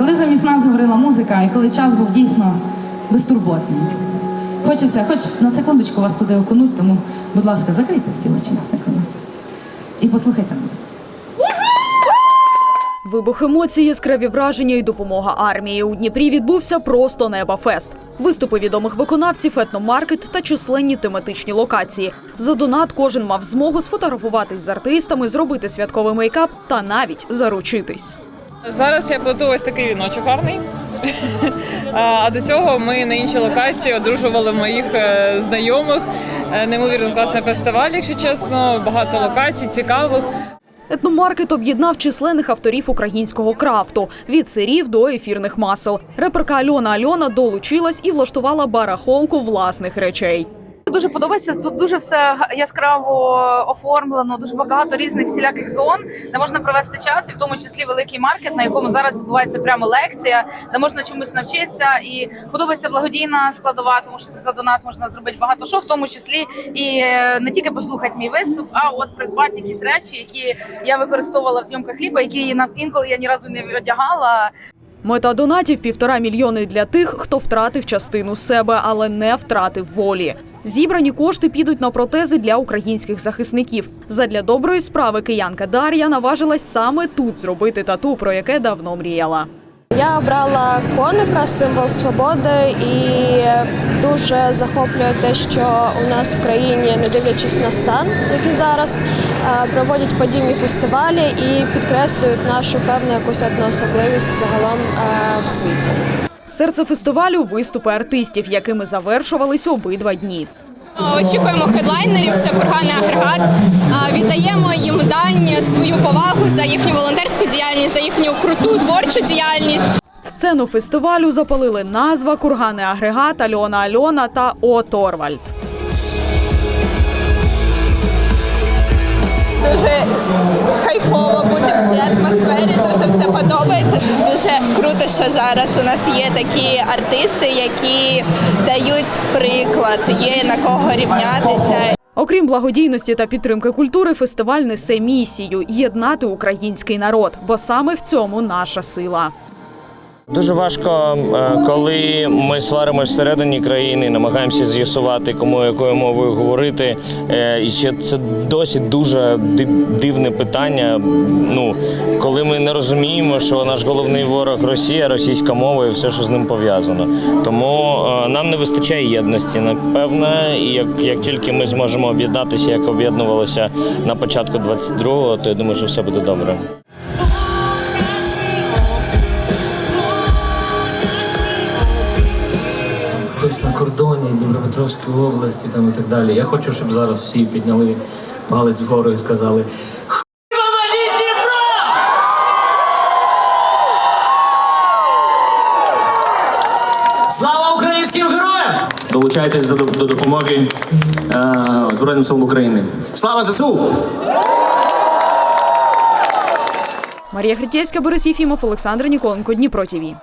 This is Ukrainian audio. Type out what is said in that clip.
коли замість нас говорила музика, і коли час був дійсно безтурботний. Хочеться, хоч на секундочку вас туди окунуть, тому, будь ласка, закрийте всі очі на секунду. І послухайте музику. Вибух емоцій, яскраві враження і допомога армії. У Дніпрі відбувся просто неба фест. Виступи відомих виконавців, етномаркет та численні тематичні локації. За донат кожен мав змогу сфотографуватись з артистами, зробити святковий мейкап та навіть заручитись. Зараз я плету ось такий віночок гарний. А до цього ми на іншій локації одружували моїх е, знайомих. Е, Неймовірно класний фестиваль, якщо чесно. Багато локацій, цікавих. Етномаркет об'єднав численних авторів українського крафту від сирів до ефірних масел. Реперка Альона Альона долучилась і влаштувала барахолку власних речей. Дуже подобається. Тут дуже все яскраво оформлено, дуже багато різних всіляких зон, де можна провести час, і в тому числі великий маркет, на якому зараз відбувається прямо лекція, де можна чомусь навчитися. І подобається благодійна складова, тому що за донат можна зробити багато що, в тому числі і е, не тільки послухати мій виступ, а от придбати якісь речі, які я використовувала в зйомках кліпа, які інколи я ні разу не одягала. Мета донатів півтора мільйони для тих, хто втратив частину себе, але не втратив волі. Зібрані кошти підуть на протези для українських захисників. Задля доброї справи киянка Дар'я наважилась саме тут зробити тату, про яке давно мріяла. Я обрала коника, символ свободи, і дуже захоплює те, що у нас в країні, не дивлячись на стан, який зараз, е, проводять подібні фестивалі і підкреслюють нашу певну якусь одноособливість загалом е, в світі. Серце фестивалю виступи артистів, якими завершувались обидва дні. Очікуємо хедлайнерів. Це курганний агрегат. Віддаємо їм дань свою повагу за їхню волонтерську діяльність, за їхню круту творчу діяльність. Сцену фестивалю запалили назва Кургани агрегат Альона Альона та О Торвальд. Дуже зараз у нас є такі артисти, які дають приклад, є на кого рівнятися. Окрім благодійності та підтримки культури, фестиваль несе місію єднати український народ, бо саме в цьому наша сила. Дуже важко, е, коли ми сваримося всередині країни, намагаємося з'ясувати, кому якою мовою говорити. Е, І ще це досі дуже дивне питання. Ну, коли ми не розуміємо, що наш головний ворог Росія, російська мова і все, що з ним пов'язано. Тому е, нам не вистачає єдності, напевно. І як, як тільки ми зможемо об'єднатися, як об'єднувалися на початку 22-го, то я думаю, що все буде добре. Хтось на кордоні Дніпропетровської області там і так далі. Я хочу, щоб зараз всі підняли палець вгору і сказали. Слава українським героям! Долучайтесь до, до допомоги е, Збройним силам України. Слава ЗСУ! Марія Хритєвська, Борис Єфімов, Олександр Ніколенко, Дніпро ТІВІ.